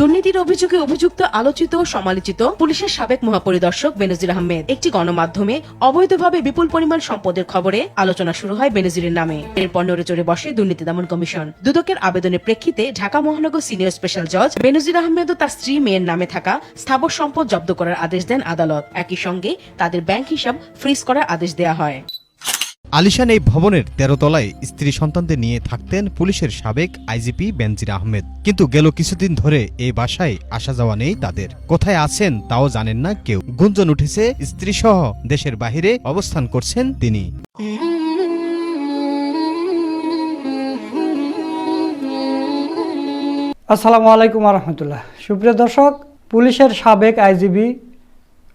দুর্নীতির অভিযোগে অভিযুক্ত, আলোচিত ও সমালোচিত পুলিশের সাবেক মহাপরিদর্শক বেনজির আহমেদ। একটি গণমাধ্যমে অবৈধভাবে বিপুল পরিমাণ সম্পদের খবরে আলোচনা শুরু হয় বেনজিরের নামে। এরপর নড়ে চড়ে বসে দুর্নীতি দমন কমিশন। দুদকের আবেদনের প্রেক্ষিতে ঢাকা মহানগর সিনিয়র স্পেশাল জজ বেনজির আহমেদ ও তার স্ত্রী মেয়ের নামে থাকা স্থাবর সম্পদ জব্দ করার আদেশ দেন আদালত। একই সঙ্গে তাদের ব্যাংক হিসাব ফ্রিজ করার আদেশ দেওয়া হয়। আলিশান এই ভবনের তেরো তলায় স্ত্রী সন্তানদের নিয়ে থাকতেন পুলিশের সাবেক আইজিপি বেনজির আহমেদ। কিন্তু গেল কিছুদিন ধরে এই বাসায় আসা যাওয়া নেই তাদের। কোথায় আছেন তাও জানেন না কেউ। গুঞ্জন উঠেছে, স্ত্রীসহ দেশের বাহিরে অবস্থান করছেন তিনি। আসসালামু আলাইকুম রহমতুল্লাহ সুপ্রিয় দর্শক, পুলিশের সাবেক আইজিবি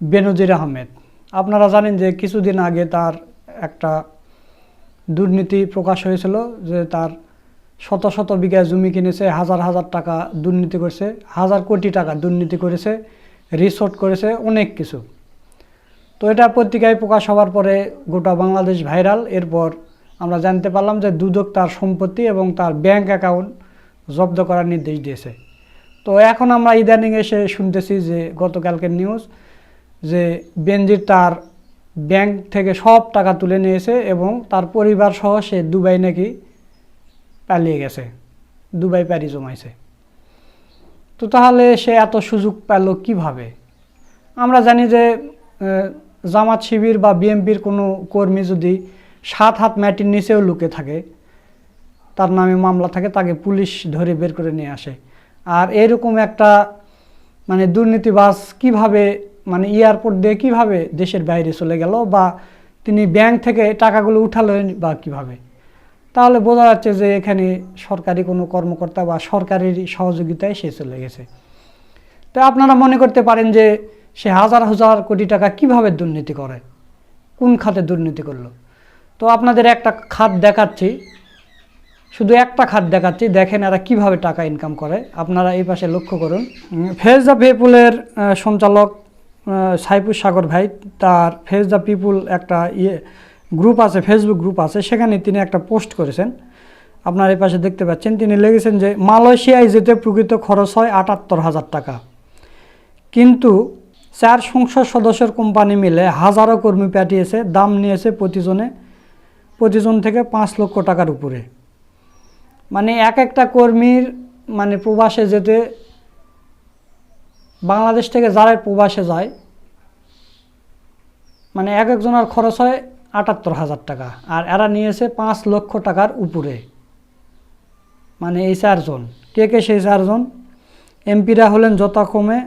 বেনজির আহমেদ। আপনারা জানেন যে কিছুদিন আগে তার একটা দুর্নীতি প্রকাশ হয়েছিল যে তার শত শত বিঘা জমি কিনেছে, হাজার হাজার টাকা দুর্নীতি করেছে, হাজার কোটি টাকা দুর্নীতি করেছে, রিসোর্ট করেছে, অনেক কিছু। তো এটা পত্রিকায় প্রকাশ হওয়ার পরে গোটা বাংলাদেশ ভাইরাল। এরপর আমরা জানতে পারলাম যে দুদক তার সম্পত্তি এবং তার ব্যাংক অ্যাকাউন্ট জব্দ করার নির্দেশ দিয়েছে। তো এখন আমরা ইদানিং এসে শুনতেছি যে গতকালকের নিউজ যে বেনজির তার ব্যাংক থেকে সব টাকা তুলে নিয়েছে এবং তার পরিবার সহ সে দুবাই নাকি পালিয়ে গেছে। দুবাই প্যারি জমাইছে। তো তাহলে সে এত সুযোগ পেল কীভাবে? আমরা জানি যে জামাত শিবির বা বিএমপির কোনো কর্মী যদি সাত হাত ম্যাটির নিচেও লুকে থাকে, তার নামে মামলা থাকে, তাকে পুলিশ ধরে বের করে নিয়ে আসে। আর এরকম একটা মানে দুর্নীতিবাজ কীভাবে মানে এয়ারপোর্ট দিয়ে কীভাবে দেশের বাইরে চলে গেল বা তিনি ব্যাংক থেকে টাকাগুলো উঠালেন বা কীভাবে? তাহলে বোঝা যাচ্ছে যে এখানে সরকারি কোনো কর্মকর্তা বা সরকারের সহযোগিতায় সে চলে গেছে। তো আপনারা মনে করতে পারেন যে সে হাজার হাজার কোটি টাকা কীভাবে দুর্নীতি করে? কোন খাতে দুর্নীতি করল? তো আপনাদের একটা খাত দেখাচ্ছি। শুধু একটা খাত দেখাচ্ছি, দেখেন এরা কীভাবে টাকা ইনকাম করে। আপনারা এই পাশে লক্ষ্য করুন। ফেজ দ্য পিপুলের সঞ্চালক সাইফুর সাগর ভাই, তার ফেজ দ্য পিপুল একটা ইয়ে গ্রুপ আছে ফেসবুক গ্রুপ আছে, সেখানে তিনি একটা পোস্ট করেছেন। আপনার এই পাশে দেখতে পাচ্ছেন, তিনি লেগেছেন যে, মালয়েশিয়ায় যেতে প্রকৃত খরচ হয় আটাত্তর হাজার টাকা। কিন্তু চার সংসদ সদস্যের কোম্পানি মিলে হাজারো কর্মী পাঠিয়েছে, দাম নিয়েছে প্রতিজনে, প্রতিজন থেকে পাঁচ লক্ষ টাকার উপরে। মানে এক একটা কর্মীর মানে প্রবাসে যেতে বাংলাদেশ থেকে যারা প্রবাসে যায় মানে এক একজনের খরচ হয় আটাত্তর হাজার টাকা, আর এরা নিয়েছে পাঁচ লক্ষ টাকার উপরে। মানে এই চারজন। কে কে সেই চারজন? এমপিরা হলেন যথাক্রমে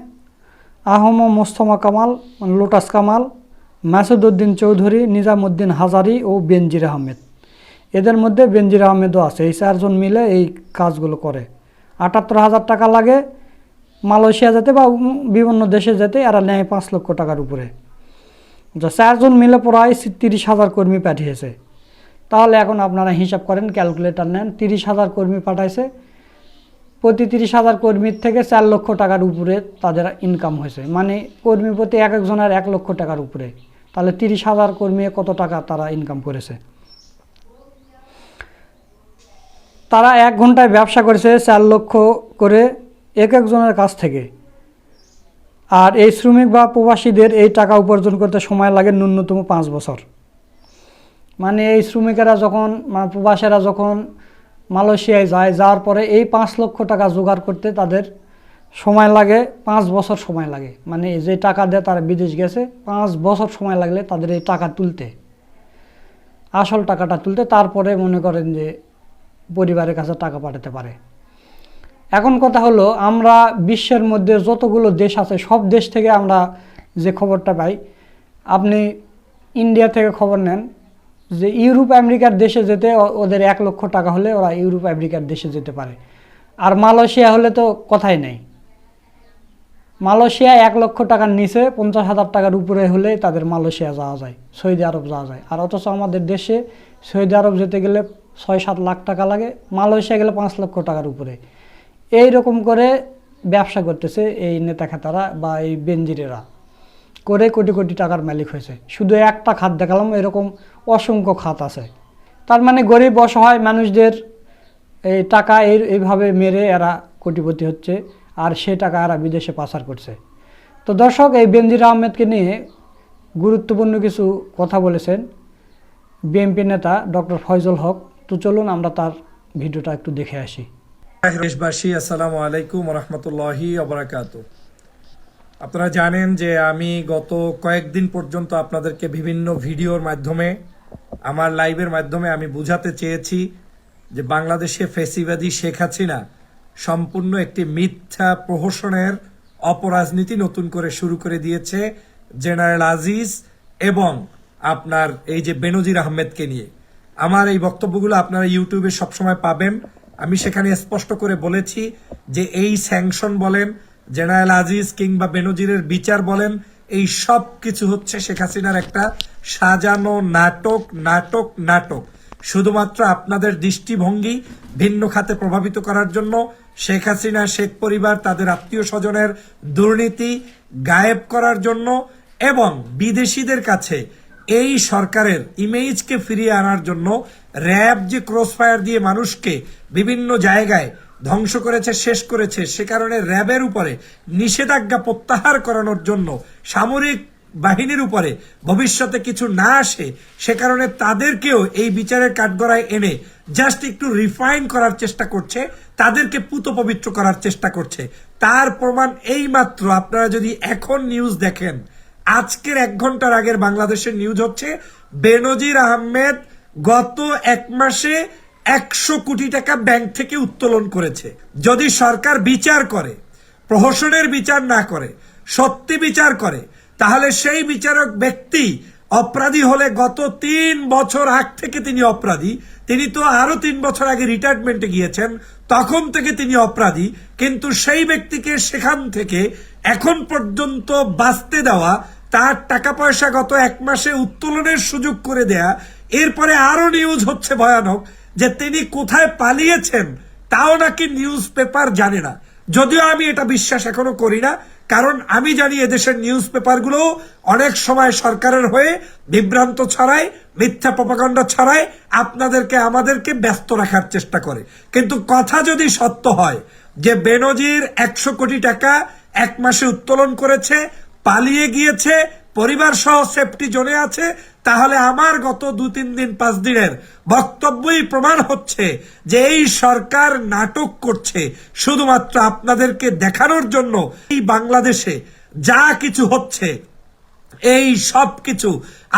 আহম মোস্তমা কামাল মানে লোটাস কামাল, মাসুদউদ্দিন চৌধুরী নিজামুদ্দিন হাজারি ও বেনজির আহমেদ। এদের মধ্যে বেনজির আহমেদও আছে। এই চারজন মিলে এই কাজগুলো করে। আটাত্তর হাজার টাকা লাগে। মালয়েশিয়া যেতে বা বিভিন্ন দেশে যেতে এরা নেয় পাঁচ লক্ষ টাকার উপরে। যা চারজন মিলে প্রায় তিরিশ হাজার কর্মী পাঠিয়েছে। তাহলে এখন আপনারা হিসাব করেন, ক্যালকুলেটার নেন, তিরিশ হাজার কর্মী পাঠাইছে। প্রতি তিরিশ হাজার কর্মীর থেকে চার লক্ষ টাকার উপরে তাদের ইনকাম হয়েছে। মানে কর্মী প্রতি এক একজনের এক লক্ষ টাকার উপরে। তাহলে তিরিশ হাজার কর্মী কত টাকা তারা ইনকাম করেছে? তারা এক ঘন্টায় ব্যবসা করেছে চার লক্ষ করে এক একজনের কাছ থেকে। আর এই শ্রমিক বা প্রবাসীদের এই টাকা উপার্জন করতে সময় লাগে ন্যূনতম পাঁচ বছর। মানে এই শ্রমিকেরা যখন মানে প্রবাসীরা যখন মালয়েশিয়ায় যায়, যাওয়ার পরে এই পাঁচ লক্ষ টাকা জোগাড় করতে তাদের সময় লাগে, পাঁচ বছর সময় লাগে। মানে যে টাকা দেয় তারা বিদেশ গেছে, পাঁচ বছর সময় লাগলে তাদের এই টাকা তুলতে। আসল টাকাটা তুলতে, তারপরে মনে করেন যে পরিবারের কাছে টাকা পাঠাতে পারে। এখন কথা হলো, আমরা বিশ্বের মধ্যে যতগুলো দেশ আছে, সব দেশ থেকে আমরা যে খবরটা পাই, আপনি ইন্ডিয়া থেকে খবর নেন যে ইউরোপ, আমেরিকার দেশে যেতে ওদের এক লক্ষ টাকা হলে ওরা ইউরোপ, আমেরিকার দেশে যেতে পারে। আর মালয়েশিয়া হলে তো কথাই নেই। মালয়েশিয়া এক লক্ষ টাকার নিচে, পঞ্চাশ হাজার টাকার উপরে হলে তাদের মালয়েশিয়া যাওয়া যায়, সৌদি আরব যাওয়া যায়। আর অথচ আমাদের দেশে সৌদি আরব যেতে গেলে ছয় সাত লাখ টাকা লাগে, মালয়েশিয়া গেলে পাঁচ লক্ষ টাকার উপরে। এই রকম করে ব্যবসা করতেছে এই নেতা খেতারা বা এই বেঞ্জিরেরা করে কোটি কোটি টাকার মালিক হয়েছে। শুধু একটা খাত দেখালাম, এরকম অসংখ্য খাত আছে। তার মানে গরিব অসহায় মানুষদের এই টাকা এই, এইভাবে মেরে এরা কোটিপতি হচ্ছে, আর সে টাকা এরা বিদেশে পাচার করছে। তো দর্শক, এই বেনজির আহমেদকে নিয়ে গুরুত্বপূর্ণ কিছু কথা বলেছেন বিএনপি নেতা ডক্টর ফয়জল হক। তো চলুন আমরা তার ভিডিওটা একটু দেখে আসি। দেশবাসী, আসসালামু আলাইকুম রহমতুল্লাহি অবরাকাত আপনারা জানেন যে আমি গত কয়েকদিন পর্যন্ত আপনাদেরকে বিভিন্ন ভিডিওর মাধ্যমে, আমার লাইভের মাধ্যমে আমি বুঝাতে চেয়েছি যে বাংলাদেশে ফেসিবাদী শেখ হাসিনা সম্পূর্ণ একটি মিথ্যা প্রহসনের অপরাজনীতি নতুন করে শুরু করে দিয়েছে জেনারেল আজিজ এবং আপনার এই যে বেনজির আহমেদকে নিয়ে। আমার এই বক্তব্যগুলো আপনারা ইউটিউবে সবসময় পাবেন। আমি সেখানে স্পষ্ট করে বলেছি যে এই স্যাংশন বলেন, জেনারেল আজিজ কিংবা বেনজিরের বিচার বলেন, এই সব কিছু হচ্ছে শেখ হাসিনার একটা সাজানো নাটক নাটক নাটক। শুধুমাত্র আপনাদের দৃষ্টিভঙ্গি ভিন্ন খাতে প্রভাবিত করার জন্য শেখ হাসিনা, শেখ পরিবার, তাদের আত্মীয় স্বজনের দুর্নীতি গায়েব করার জন্য এবং বিদেশিদের কাছে এই সরকারের ইমেজকে ফিরিয়ে আনার জন্য র্যাব যে ক্রসফায়ার দিয়ে মানুষকে বিভিন্ন জায়গায় ধ্বংস করেছে, শেষ করেছে, সে কারণে র্যাবের উপরে নিষেধাজ্ঞা প্রত্যাহার করানোর জন্য সামরিক বাহিনীর উপরে ভবিষ্যতে কিছু না আসে, সে কারণে তাদেরকেও এই বিচারের কাঠগড়ায় এনে জাস্ট একটু রিফাইন করার চেষ্টা করছে, তাদেরকে পুত পবিত্র করার চেষ্টা করছে। তার প্রমাণ এই মাত্র আপনারা যদি এখন নিউজ দেখেন আজকের এক ঘণ্টার আগের বাংলাদেশের নিউজ হচ্ছে, বেনজির আহমেদ গত এক মাসে একশো কোটি টাকা ব্যাংক থেকে উত্তোলন করেছে। যদি সরকার বিচার করে, প্রহসনের বিচার না করে, সত্যি বিচার করে, তাহলে সেই বিচারক ব্যক্তি অপরাধী হলে গত তিন বছর আগ থেকে তিনি অপরাধী। তিনি তো আরও তিন বছর আগে রিটায়ারমেন্টে গিয়েছেন, তখন থেকে তিনি অপরাধী। কিন্তু সেই ব্যক্তিকে সেখান থেকে এখন পর্যন্ত বাঁচতে দেওয়া তার টাকা পয়সা গত এক মাসে উত্তোলনের সুযোগ করে দেয়া, এরপরে আরও নিউজ হচ্ছে ভয়ানক যে তিনি কোথায় পালিয়েছেন, তাও নাকি নিউজ পেপার জানে না। যদিও আমি এটা বিশ্বাস এখনও করি না, কারণ আমি জানি এদেশের নিউজ পেপারগুলো অনেক সময় সরকারের হয়ে বিভ্রান্ত ছড়ায়, মিথ্যা প্রপাগণ্ড ছড়ায়, আপনাদেরকে, আমাদেরকে ব্যস্ত রাখার চেষ্টা করে। কিন্তু কথা যদি সত্য হয় যে বেনজির একশো কোটি টাকা এক মাসে উত্তোলন করেছে পালিয়ে গিয়েছে, পরিবার সহ সেফটি জোনে আছে, তাহলে আমার গত দু তিন দিন, পাঁচ দিনের বক্তব্যই প্রমাণ হচ্ছে যে এই সরকার নাটক করছে শুধুমাত্র আপনাদেরকে দেখানোর জন্য। এই বাংলাদেশে যা কিছু হচ্ছে, এই সব কিছু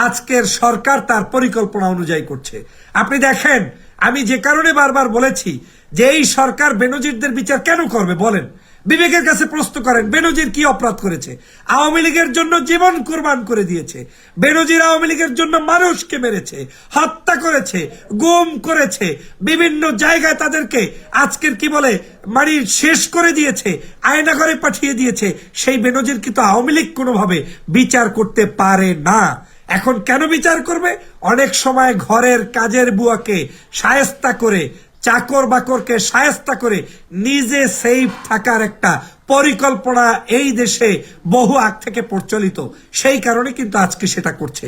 আজকের সরকার তার পরিকল্পনা অনুযায়ী করছে। আপনি দেখেন, আমি যে কারণে বারবার বলেছি যে এই সরকার বেনজিরদের বিচার কেন করবে, বলেন। বিবেকের কাছে প্রশ্ন করেন, বেনজির কি অপরাধ করেছে? আওয়ামী লীগের জন্য জীবন কোরবান করে দিয়েছে। বেনজির আওয়ামী লীগের জন্য মানুষকে মেরেছে, হত্যা করেছে, গুম করেছে। বিভিন্ন জায়গায় তাদেরকে আজকের কি বলে, মারি শেষ করে দিয়েছে আয়না করে পাঠিয়ে দিয়েছে। সেই বেনজির কিন্তু আওয়ামী লীগ কোনোভাবে বিচার করতে পারে না? এখন কেন বিচার করবে? অনেক সময় ঘরের কাজের বুয়াকে সায়স্তা করে চাকর বাকরকে সায়স্তা করে নিজে সেফ থাকার একটা পরিকল্পনা এই দেশে বহু আগ থেকে প্রচলিত। সেই কারণে কিন্তু আজকে সেটা করছে।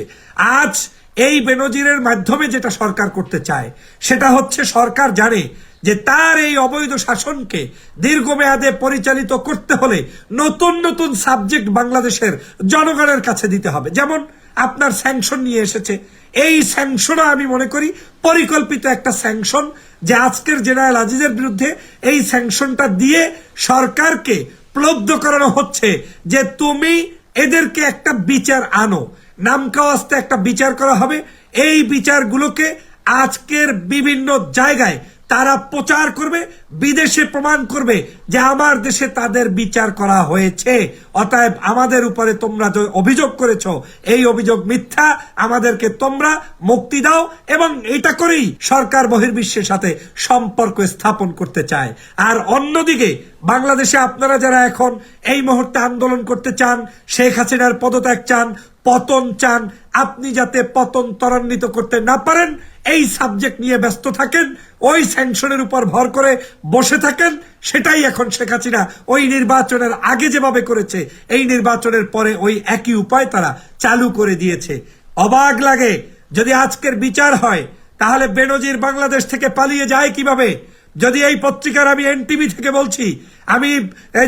আজ এই বেনজিরের মাধ্যমে যেটা সরকার করতে চায়, সেটা হচ্ছে সরকার জানে যে তার এই অবৈধ শাসনকে দীর্ঘমেয়াদে পরিচালিত করতে হলে নতুন নতুন সাবজেক্ট বাংলাদেশের জনগণের কাছে দিতে হবে। যেমন আপনার স্যাংশন নিয়ে এসেছে। এই স্যাংশনও আমি মনে করি পরিকল্পিত একটা স্যাংশন যে আজকের জেনারেল আজিজের বিরুদ্ধে এই স্যাংশনটা দিয়ে সরকারকে প্লব্ধ করানো হচ্ছে যে তুমি এদেরকে একটা বিচার আনো। নামকাওয়াস্তে একটা বিচার করা হবে। এই বিচারগুলোকে আজকের বিভিন্ন জায়গায় তারা প্রচার করবে, বিদেশে প্রমাণ করবে যে আমার দেশে তাদের বিচার করা হয়েছে। অতএব আমাদের উপরে তোমরা যে অভিযোগ করেছ, এই অভিযোগ মিথ্যা, আমাদেরকে তোমরা মুক্তি দাও এবং এটা করেই সরকার বহির্বিশ্বের সাথে সম্পর্ক স্থাপন করতে চায়। আর অন্যদিকে, বাংলাদেশে আপনারা যারা এখন এই মুহূর্তে আন্দোলন করতে চান, শেখ হাসিনার পদত্যাগ চান পতন চান, আপনি যাতে পতন ত্বরান্বিত করতে না পারেন, এই সাবজেক্ট নিয়ে ব্যস্ত থাকেন, ওই স্যাংশনের উপর ভর করে বসে থাকেন, সেটাই এখন শেখ হাসিনা। ওই নির্বাচনের আগে যেভাবে করেছে, এই নির্বাচনের পরে ওই একই উপায় তারা চালু করে দিয়েছে। অবাক লাগে, যদি আজকের বিচার হয়, তাহলে বেনজির বাংলাদেশ থেকে পালিয়ে যায় কীভাবে? যদি এই পত্রিকার আমি এনটিভি থেকে বলছি, আমি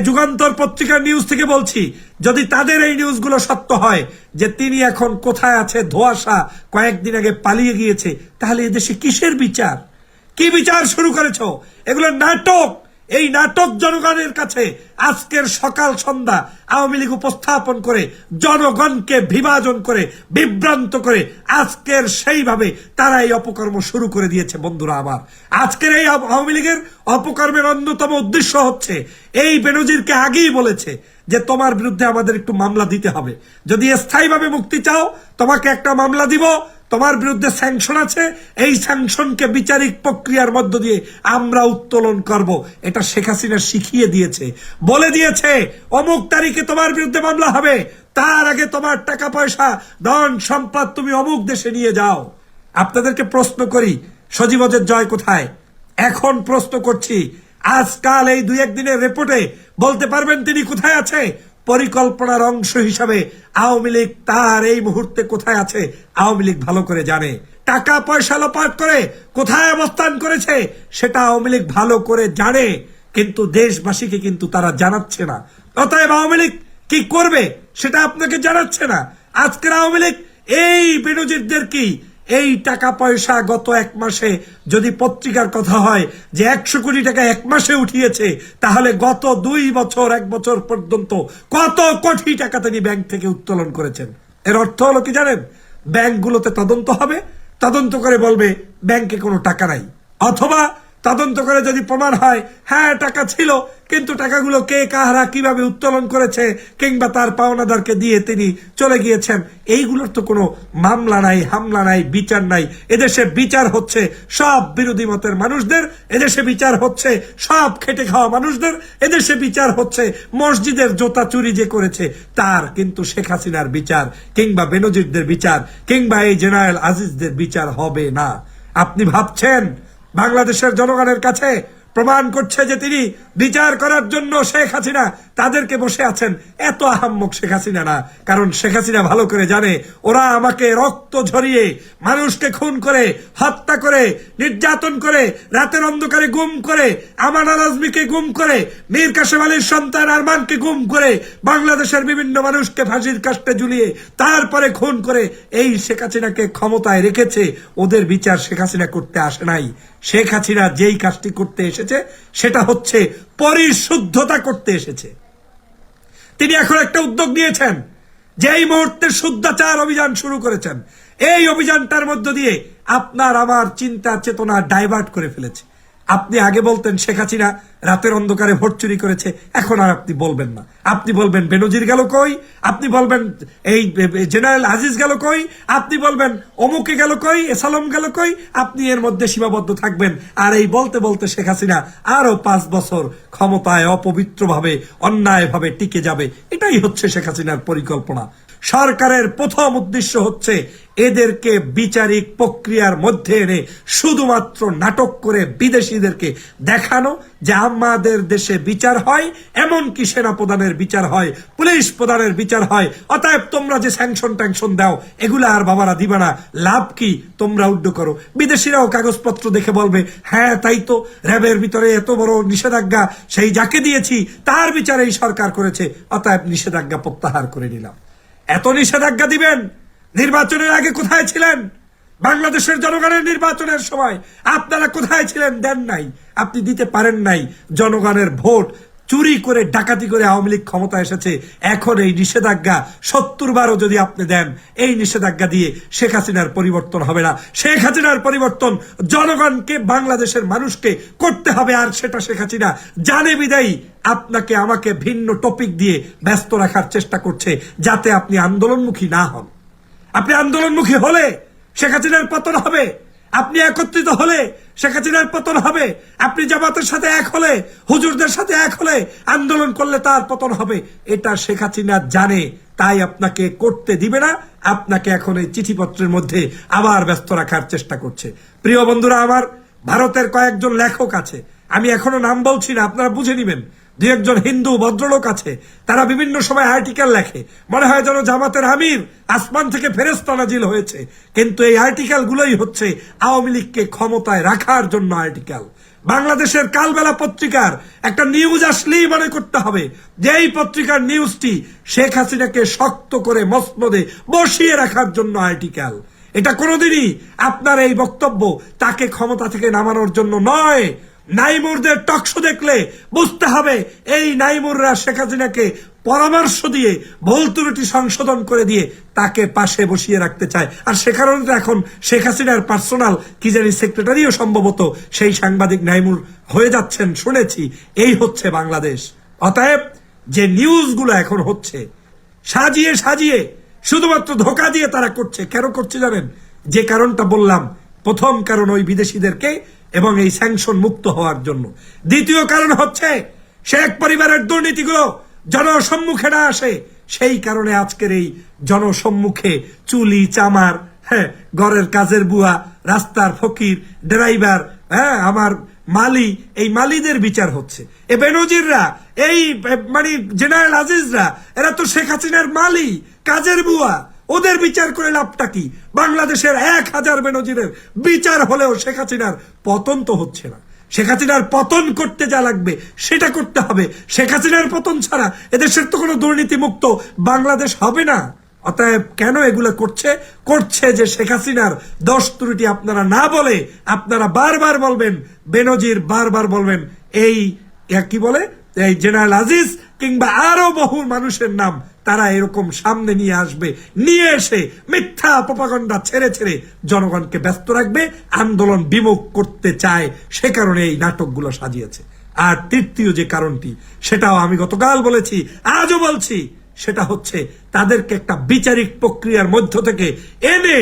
যুগান্তর পত্রিকার নিউজ থেকে বলছি, যদি তাদের এই নিউজগুলো সত্য হয় যে তিনি এখন কোথায় আছে, ধোয়াশা কয়েকদিন আগে পালিয়ে গিয়েছে, তাহলে এদেশে কিসের বিচার? কি বিচার শুরু করেছ? এগুলো নাটক! এই নাটক জনগণের কাছে আজকের সকাল সন্ধ্যা আওয়ামী লীগ উপস্থাপন করে, জনগণকে বিভাজন করে, বিভ্রান্ত করে আজকের সেইভাবে তারা এই অপকর্ম শুরু করে দিয়েছে বন্ধুরা আমার। আজকের এই আওয়ামী লীগের অপকর্মের অন্যতম উদ্দেশ্য হচ্ছে, এই বেনজিরকে আগেই বলেছে যে তোমার বিরুদ্ধে আমাদের একটু মামলা দিতে হবে। যদি স্থায়ীভাবে মুক্তি চাও, তোমাকে একটা মামলা দিব তোমার বিরুদ্ধে স্যাংশন আছে, এই স্যাংশনকে বিচারিক প্রক্রিয়ার মধ্য দিয়ে আমরা উত্তোলন করব। এটা শেখ হাসিনা শিখিয়ে দিয়েছে। বলে দিয়েছে, অমুক তারিখে তোমার বিরুদ্ধে মামলা হবে, তার আগে তোমার টাকা পয়সা, ধন সম্পদ তুমি অমুক দেশে নিয়ে যাও। আপনাদেরকে প্রশ্ন করি সজীবজের জয় কোথায়? এখন প্রশ্ন করছি, আজকাল এই দুই একদিনের রিপোর্টে বলতে পারবেন তিনি কোথায় আছে? পরিকল্পনার অংশ হিসাবে আওয়ামী লীগ তার এই মুহূর্তে কোথায় আছে, আওয়ামী লীগ ভালো করে জানে। টাকা পয়সা লোপাট করে কোথায় অবস্থান করেছে, সেটা আওয়ামী লীগ ভালো করে জানে, কিন্তু দেশবাসীকে কিন্তু তারা জানাচ্ছে না। অতএব আওয়ামী লীগ কি করবে, সেটা আপনাকে জানাচ্ছে না। আজকের আওয়ামী লীগ এই বিনোজিতদের কি এই টাকা পয়সা গত এক মাসে যদি পত্রিকার কথা হয় যে একশো কোটি টাকা এক মাসে উঠিয়েছে, তাহলে গত দুই বছর, এক বছর পর্যন্ত কত কোটি টাকা তিনি ব্যাংক থেকে উত্তোলন করেছেন? এর অর্থ হলো কি জানেন? ব্যাংকগুলোতে তদন্ত হবে, তদন্ত করে বলবে, ব্যাংকে কোনো টাকা নাই। অথবা তদন্ত করে যদি প্রমাণ হয় হ্যাঁ টাকা ছিল, কিন্তু টাকাগুলো কে, কাহারা কীভাবে উত্তোলন করেছে কিংবা তার পাওনাদারকে দিয়ে তিনি চলে গিয়েছেন, এইগুলোর তো কোনো মামলা নাই, হামলা নাই, বিচার নাই। এদেশে বিচার হচ্ছে সব বিরোধী মতের মানুষদের, এদেশে বিচার হচ্ছে সব খেটে খাওয়া মানুষদের, এদেশে বিচার হচ্ছে মসজিদের জোতা চুরি যে করেছে, তার কিন্তু শেখ হাসিনার বিচার কিংবা বেনজিরদের বিচার কিংবা এই জেনারেল আজিজদের বিচার হবে না। আপনি ভাবছেন বাংলাদেশের জনগণের কাছে প্রমাণ করছে যে তিনি বিচার করার জন্য শেখ হাসিনা তাদেরকে বসে আছেন, এত আহাম্মক শেখ হাসিনা না। কারণ শেখ হাসিনা ভালো করে জানে, ওরা আমাকে রক্ত ঝরিয়ে, মানুষকে খুন করে, হত্যা করে, নির্যাতন করে, রাতের অন্ধকারে গুম করে, আমান আল আজমিকে গুম করে, মীর কাশেম আলীর সন্তান আরমানকে গুম করে, বাংলাদেশের বিভিন্ন মানুষকে ফাঁসির কাষ্টে ঝুলিয়ে, তারপরে খুন করে, এই শেখ হাসিনাকে ক্ষমতায় রেখেছে, ওদের বিচার শেখ হাসিনা করতে আসে নাই। শেখ হাসিনা যেই কাজটি করতে এসেছে, সেটা হচ্ছে পরিশুদ্ধতা করতে এসেছে। তিনি এখন একটা উদ্যোগ নিয়েছেন যেই মুহূর্তে শুদ্ধাচার অভিযান শুরু করেছেন। এই অভিযানটার মধ্য দিয়ে আপনার আমার চিন্তা চেতনা ডাইভার্ট করে ফেলেছে। আপনি আগে বলতেন শেখ হাসিনা রাতের অন্ধকারে ভোট চুরি করেছে, এখন আর আপনি বলবেন না। আপনি বলবেন বেনজির গেল কই? আপনি বলবেন এই জেনারেল আজিজ গেল কই? আপনি বলবেন অমুকে গেল কই? এসালম গেল কই? আপনি এর মধ্যে সীমাবদ্ধ থাকবেন। আর এই বলতে বলতে শেখ হাসিনা আরও পাঁচ বছর ক্ষমতায় অপবিত্রভাবে, অন্যায়ভাবে টিকে যাবে। এটাই হচ্ছে শেখ হাসিনার পরিকল্পনা। সরকারের প্রথম উদ্দেশ্য হচ্ছে এদেরকে বিচারিক প্রক্রিয়ার মধ্যে এনে শুধুমাত্র নাটক করে বিদেশিদেরকে দেখানো যে আমাদের দেশে বিচার হয়, এমনকি সেনা প্রধানের বিচার হয়, পুলিশ প্রধানের বিচার হয়। অতএব তোমরা যে স্যাংশন ট্যাংশন দাও, এগুলা আর বাবারা দিবে না। লাভ কি? তোমরা উড্ড করো। বিদেশিরাও কাগজপত্র দেখে বলবে হ্যাঁ তাই তো। র্যাবের ভিতরে এত বড় নিষেধাজ্ঞা, সেই যাকে দিয়েছি, তার বিচার এই সরকার করেছে। অতএব নিষেধাজ্ঞা প্রত্যাহার করে নিলাম। এত নিষেধাজ্ঞা দিবেন? নির্বাচনের আগে কোথায় ছিলেন? বাংলাদেশের জনগণের নির্বাচনের সময় আপনারা কোথায় ছিলেন দেন নাই। আপনি দিতে পারেন নাই জনগণের ভোট। চুরি করে, ডাকাতি করে আওয়ামী লীগ ক্ষমতা এসেছে, এখন এই নিষেধাজ্ঞা সত্তর বারও যদি আপনি দেন, এই নিষেধাজ্ঞা দিয়ে শেখ হাসিনার পরিবর্তন হবে না। শেখ হাসিনার পরিবর্তন জনগণকে, বাংলাদেশের মানুষকে করতে হবে, আর সেটা শেখ হাসিনা জানে বিদায়ী। আপনাকে, আমাকে ভিন্ন টপিক দিয়ে ব্যস্ত রাখার চেষ্টা করছে, যাতে আপনি আন্দোলনমুখী না হন। আপনি আন্দোলনমুখী হলে শেখ হাসিনার পতন হবে। আপনি একত্রিত হলে শেখ হাসিনার পতন হবে। আপনি জামাতের সাথে এক হলে, হুজুরদের সাথে এক হলে আন্দোলন করলে তার পতন হবে। এটা শেখ হাসিনা জানে, তাই আপনাকে করতে দিবে না। আপনাকে এখন এই চিঠিপত্রের মধ্যে আবার ব্যস্ত রাখার চেষ্টা করছে। প্রিয় বন্ধুরা আমার, ভারতের কয়েকজন লেখক আছে। আমি এখনও নাম বলছি না, আপনারা বুঝে নিবেন। দু একজন হিন্দু ভদ্রলোক আছে, তারা বিভিন্ন সময় আর্টিকেল লেখে। মনে হয় যেন জামাতের আমির আসমান থেকে ফেরেস্তা নাজিল হয়েছে। কিন্তু এই আর্টিকেল গুলোই হচ্ছে আওয়ামী লীগকে ক্ষমতায় রাখার জন্য আর্টিকেল বাংলাদেশের কালবেলা পত্রিকার একটা নিউজ আসলেই মনে করতে হবে যে এই পত্রিকার নিউজটি শেখ হাসিনাকে শক্ত করে মসনদে বসিয়ে রাখার জন্য আর্টিকেল এটা কোনোদিনই আপনার এই বক্তব্য তাকে ক্ষমতা থেকে নামানোর জন্য নয়। নাইমুরদের টকশো দেখলে বুঝতে হবে এই নাইমুররা শেখ হাসিনাকে পরামর্শ দিয়ে ভুল ত্রুটি সংশোধন করে দিয়ে তাকে পাশে বসিয়ে রাখতে চায়। আর সে কারণে এখন শেখ হাসিনার পার্সোনাল কি জানি সেক্রেটারিও সম্ভবত সেই সাংবাদিক নাইমুর হয়ে যাচ্ছেন, শুনেছি। এই হচ্ছে বাংলাদেশ। অতএব যে নিউজগুলো এখন হচ্ছে, সাজিয়ে সাজিয়ে শুধুমাত্র ধোকা দিয়ে তারা করছে, কেন করছে জানেন? যে কারণটা বললাম, প্রথম কারণ ওই বিদেশিদেরকে এবং এই স্যাংশন মুক্ত হওয়ার জন্য। দ্বিতীয় কারণ হচ্ছে, শেখ পরিবারের দুর্নীতিগুলো জনসম্মুখে না আসে, সেই কারণে আজকের এই জনসম্মুখে চুলি, চামার হ্যাঁ ঘরের কাজের বুয়া, রাস্তার ফকির, ড্রাইভার হ্যাঁ আমার মালি, এই মালিদের বিচার হচ্ছে। এ বেনজিররা, এই মানে জেনারেল আজিজরা, এরা তো শেখ হাসিনার মালি, কাজের বুয়া। ওদের বিচার করে লাভটা কি? বাংলাদেশের এক হাজার বেনজিরের বিচার হলেও শেখ হাসিনার পতন তো হচ্ছে না। শেখ হাসিনার পতন করতে যা লাগবে, সেটা করতে হবে। শেখ হাসিনার পতন ছাড়া এদেশের তো কোনো দুর্নীতি মুক্ত বাংলাদেশ হবে না। অতএব কেন এগুলো করছে? করছে যে শেখ হাসিনার দশ ত্রুটি আপনারা না বলে, আপনারা বারবার বলবেন, বেনজির বারবার বলবেন, এই কি বলে? এই জেনারেল আজিজ কিংবা আরও বহু মানুষের নাম তারা এরকম সামনে নিয়ে আসবে, নিয়ে এসে মিথ্যা অপপাগণ্ডা ছেড়ে ছেড়ে জনগণকে ব্যস্ত রাখবে, আন্দোলন বিমুখ করতে চায়, সে কারণে এই নাটকগুলো সাজিয়েছে। আর তৃতীয় যে কারণটি, সেটাও আমি গতকাল বলেছি, আজও বলছি, সেটা হচ্ছে তাদেরকে একটা বিচারিক প্রক্রিয়ার মধ্য থেকে এনে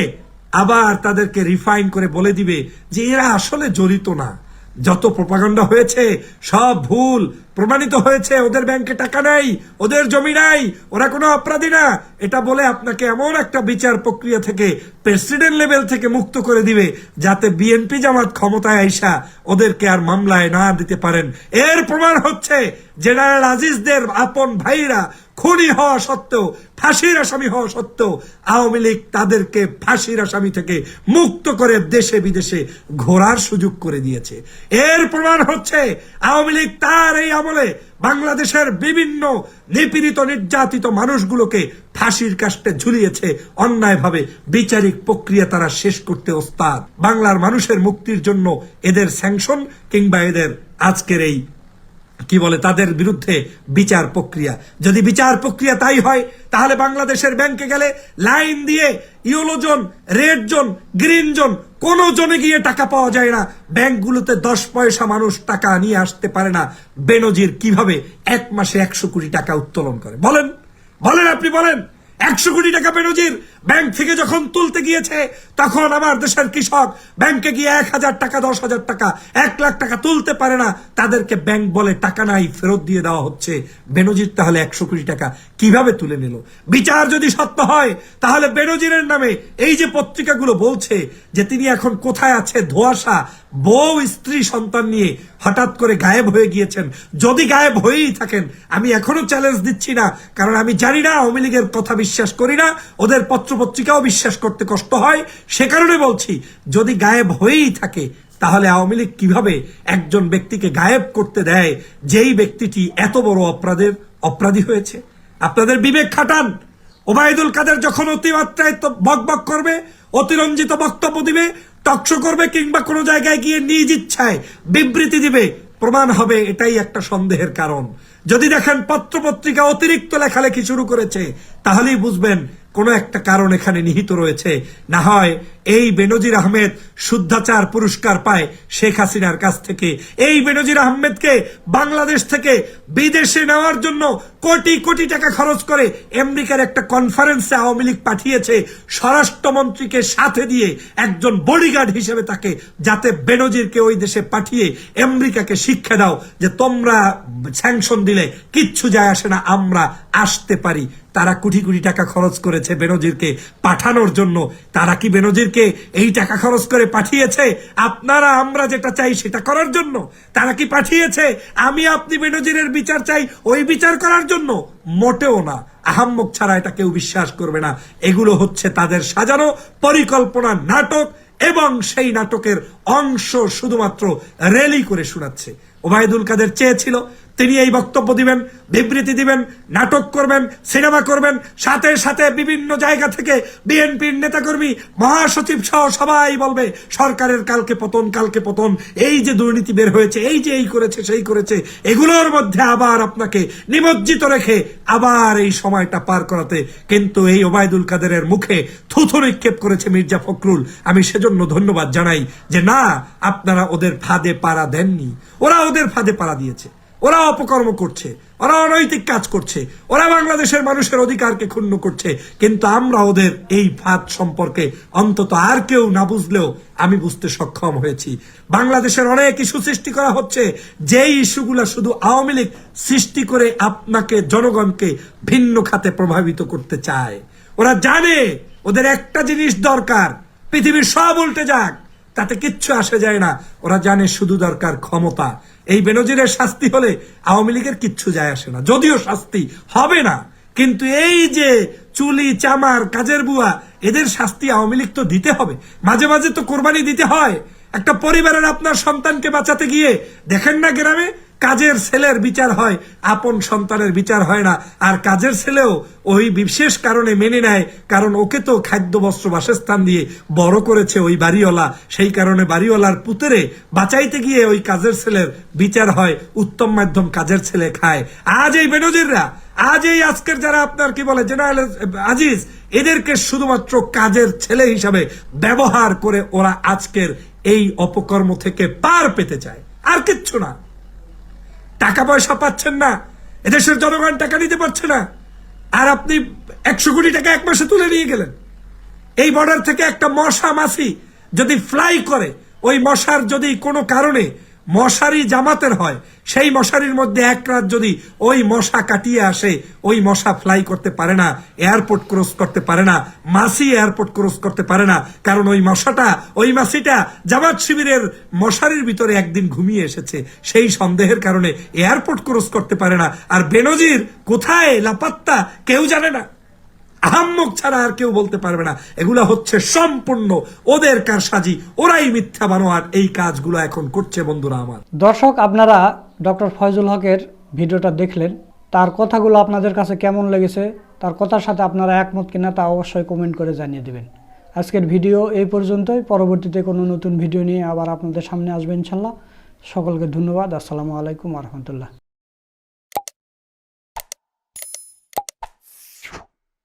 আবার তাদেরকে রিফাইন করে বলে দিবে যে এরা আসলে জড়িত না। যত প্রপাগন্ডা হয়েছে, সব ভুল প্রমাণিত হয়েছে। ওদের ব্যাংকে টাকা নাই, ওদের জমি নাই, ওরা কোনো অপরাধী না। এটা বলে আপনাকে এমন একটা বিচার প্রক্রিয়া থেকে, প্রেসিডেন্ট লেভেল থেকে মুক্ত করে দিবে, যাতে বিএনপি জামাত ক্ষমতায় আইসা ওদেরকে আর মামলায় না দিতে পারেন। এর প্রমাণ হচ্ছে, জেনারেল আজিজদের আপন ভাইরা খুনি হওয়া সত্ত্বেও, ফাঁসির আসামি হওয়া সত্ত্বেও, আওয়ামী লীগ তাদেরকে ফাঁসির আসামি থেকে মুক্ত করে দেশে বিদেশে ঘোরার সুযোগ করে দিয়েছে। এর প্রমাণ হচ্ছে, আওয়ামী লীগ তার এই আমলে বাংলাদেশের বিভিন্ন নিপীড়িত, নির্যাতিত মানুষগুলোকে ফাঁসির কাষ্টে ঝুলিয়েছে। অন্যায়ভাবে বিচারিক প্রক্রিয়া তারা শেষ করতে ওস্তাদ। বাংলার মানুষের মুক্তির জন্য এদের স্যাংশন কিংবা এদের আজকের এই কি বলে, তাদের বিরুদ্ধে বিচার প্রক্রিয়া। যদি বিচার প্রক্রিয়া তাই হয়, তাহলে বাংলাদেশের ব্যাংকে গেলে লাইন দিয়ে yellow zone red zone green zone কোন জনে গিয়ে টাকা পাওয়া যায় না। ব্যাংকগুলোতে দশ পয়সা মানুষ টাকা নিয়ে আসতে পারে না। বেনজির কীভাবে এক মাসে একশো কোটি টাকা উত্তোলন করে? বলেন বলেন আপনি, বলেন। একশো কোটি টাকা বেনজির ব্যাংক থেকে যখন তুলতে গিয়েছে, তখন আমার দেশের কৃষক ব্যাংকে গিয়ে এক হাজার টাকা, দশ হাজার টাকা, এক লাখ টাকা তুলতে পারে না। তাদেরকে ব্যাংক বলে টাকা নাই, ফেরত দিয়ে দেওয়া হচ্ছে। বেনজির তাহলে একশো কোটি টাকা কীভাবে তুলে নিল? বিচার যদি সত্য হয়, তাহলে বেনজিরের নামে এই যে পত্রিকাগুলো বলছে যে তিনি এখন কোথায় আছে, ধোয়াশা, বউ, স্ত্রী, সন্তান নিয়ে হঠাৎ করে গায়েব হয়ে গিয়েছেন। যদি গায়েব হয়েই থাকেন, আমি এখনও চ্যালেঞ্জ দিচ্ছি না, কারণ আমি জানি না, আওয়ামী লীগের কথা বিশ্বাস করি না, ওদের পত্রপত্রিকাও বিশ্বাস করতে কষ্ট হয়, সে কারণে বলছি, যদি গায়েব হয়েই থাকে, তাহলে আওয়ামী লীগ কীভাবে একজন ব্যক্তিকে গায়েব করতে দেয়, যেই ব্যক্তিটি এত বড় অপরাধের অপরাধী হয়েছে? আপনাদের বিবেক খাটান। ওবায়দুল কাদের যখন অতিমাত্রায় তো বকবক করবে, অতিরঞ্জিত বক্তব্য দিবে টকশো করবে কিংবা কোনো জায়গায় গিয়ে নিজ ইচ্ছায় বিবৃতি দিবে, প্রমাণ হবে এটাই একটা সন্দেহের কারণ। যদি দেখেন পত্রপত্রিকা অতিরিক্ত লেখালেখি শুরু করেছে, তাহলেই বুঝবেন কোনো একটা কারণ এখানে নিহিত রয়েছে। না হয় এই বেনজির আহমেদ শুদ্ধাচার পুরস্কার পায় শেখ হাসিনার কাছ থেকে। এই বেনজির আহমেদকে বাংলাদেশ থেকে বিদেশে নেওয়ার জন্য কোটি কোটি টাকা খরচ করে আমেরিকার একটা কনফারেন্সে আওয়ামী লীগ পাঠিয়েছে স্বরাষ্ট্রমন্ত্রীকে সাথে দিয়ে একজন বডিগার্ড হিসেবে তাকে, যাতে বেনজিরকে ওই দেশে পাঠিয়ে আমেরিকাকে শিক্ষা দাও যে তোমরা স্যাংশন দিলে কিচ্ছু যায় আসে না, আমরা আসতে পারি। তারা কোটি কোটি টাকা খরচ করেছে বেনজিরকে পাঠানোর জন্য। তারা কি বেনজিরকে এই টাকা খরচ করে পাঠিয়েছে, আপনারা, আমরা যেটা চাই সেটা করার জন্য। তারা কি পাঠিয়েছে? আমি আপনি বেনজিরের বিচার চাই, ওই বিচার করার জন্য? মোটেও না। আহাম্মক ছাড়া এটা কেউ বিশ্বাস করবে না। এগুলো হচ্ছে তাদের সাজানো পরিকল্পনা নাটক এবং সেই নাটকের অংশ শুধুমাত্র রেলি করে শোনাচ্ছে। ওবায়দুল কাদের চেয়েছিল তিনি এই বক্তব্য দিবেন, বিবৃতি দিবেন, নাটক করবেন, সিনেমা করবেন, সাথে সাথে বিভিন্ন জায়গা থেকে বিএনপির নেতাকর্মী, মহাসচিব সহ সবাই বলবে, সরকারের কালকে পতন কালকে পতন, এই যে দুর্নীতি বের হয়েছে, এই যে এই করেছে, সেই করেছে, এগুলোর মধ্যে আবার আপনাকে নিমজ্জিত রেখে আবার এই সময়টা পার করাতে। কিন্তু এই ওবায়দুল কাদেরের মুখে থুথু নিক্ষেপ করেছে মির্জা ফখরুল। আমি সেজন্য ধন্যবাদ জানাই যে না, আপনারা ওদের ফাঁদে পাড়া দেননি। ওরা ওদের ফাঁদে পাড়া দিয়েছে। ওরা অপকর্ম করছে, ওরা অনৈতিক কাজ করছে, ওরা বাংলাদেশের মানুষের অধিকারকে ক্ষুণ্ণ করছে, কিন্তু আমরা ওদের এই ফাঁদ সম্পর্কে অন্তত আর কেউ না বুঝলেও আমি বুঝতে সক্ষম হয়েছি। বাংলাদেশের অনেক ইস্যু সৃষ্টি করা হচ্ছে, যেই ইস্যুগুলা শুধু আওয়ামী লীগ সৃষ্টি করে আপনাকে, জনগণকে ভিন্ন খাতে প্রভাবিত করতে চায়। ওরা জানে ওদের একটা জিনিস দরকার, পৃথিবীর সব উল্টে যাক, তাতে কিচ্ছু আসে যায় না। ওরা জানে শুধু দরকার ক্ষমতা। এই বেনজিরের শাস্তি হলে আওয়ামী লীগের কিচ্ছু যায় আসে না। যদিও শাস্তি হবে না, কিন্তু এই যে চুলি, চামার, কাজের বুয়া, এদের শাস্তি আওয়ামী লীগ তো দিতে হবে। মাঝে মাঝে তো কোরবানি দিতে হয়। একটা পরিবারের আপনার সন্তানকে বাঁচাতে গিয়ে দেখেন না গ্রামে কাজের ছেলের বিচার হয়, আপন সন্তানের বিচার হয় না। আর কাজের ছেলেও ওই বিশেষ কারণে মেনে নেয়, কারণ ওকে তো খাদ্য, বস্ত্র, বাসস্থান দিয়ে বড় করেছে ওই বাড়িওয়ালা। সেই কারণে বাড়িওয়ালার পুতেরে বাঁচাইতে গিয়ে ওই কাজের ছেলের বিচার হয়, উত্তম মাধ্যম কাজের ছেলে খায়। আজ এই বেনজিররা, আজ এই আজকের যারা আপনার কি বলে, জেনারেল, আজিজ, এদেরকে শুধুমাত্র কাজের ছেলে হিসাবে ব্যবহার করে ওরা আজকের এই অপকর্ম থেকে পার পেতে চায়। আর কিচ্ছু না। টাকা পয়সা পাচ্ছেন না। এদেশের জনগণ টাকা নিতে পারছে না। আর আপনি একশো কোটি টাকা এক মাসে তুলে নিয়ে গেলেন। এই বর্ডার থেকে একটা মশা মাছি যদি ফ্লাই করে, ওই মশার যদি কোনো কারণে মশারি জামাতের হয়। সেই মশারির মধ্যে এক রাত যদি ওই মশা কাটিয়ে আসে, ওই মশা ফ্লাই করতে পারে না এয়ারপোর্ট ক্রস করতে পারে না মাসি এয়ারপোর্ট ক্রস করতে পারে না, কারণ ওই মশাটা, ওই মাসিটা জামাত শিবিরের মশারির ভিতরে একদিন ঘুমিয়ে এসেছে। সেই সন্দেহের কারণে এয়ারপোর্ট ক্রস করতে পারে না। আর বেনজির কোথায়? লাপাত্তা? কেউ জানে না। আহাম্মক ছাড়া আর কেউ বলতে পারবে না। এগুলা হচ্ছে সম্পূর্ণ ওদের কারসাজি। ওরাই মিথ্যা বানোয়ার। এই কাজগুলো এখন করছে বন্ধুরা আমার। দর্শক, আপনারা ডক্টর ফয়জুল হকের ভিডিওটা দেখলেন। তার কথাগুলো আপনাদের কাছে কেমন লেগেছে, তার কথার সাথে আপনারা একমত কিনা তা অবশ্যই কমেন্ট করে জানিয়ে দেবেন। আজকের ভিডিও এই পর্যন্তই। পরবর্তীতে কোনো নতুন ভিডিও নিয়ে আবার আপনাদের সামনে আসবেন ইনশাল্লাহ। সকলকে ধন্যবাদ। আসসালামু আলাইকুম রহমতুল্লাহ।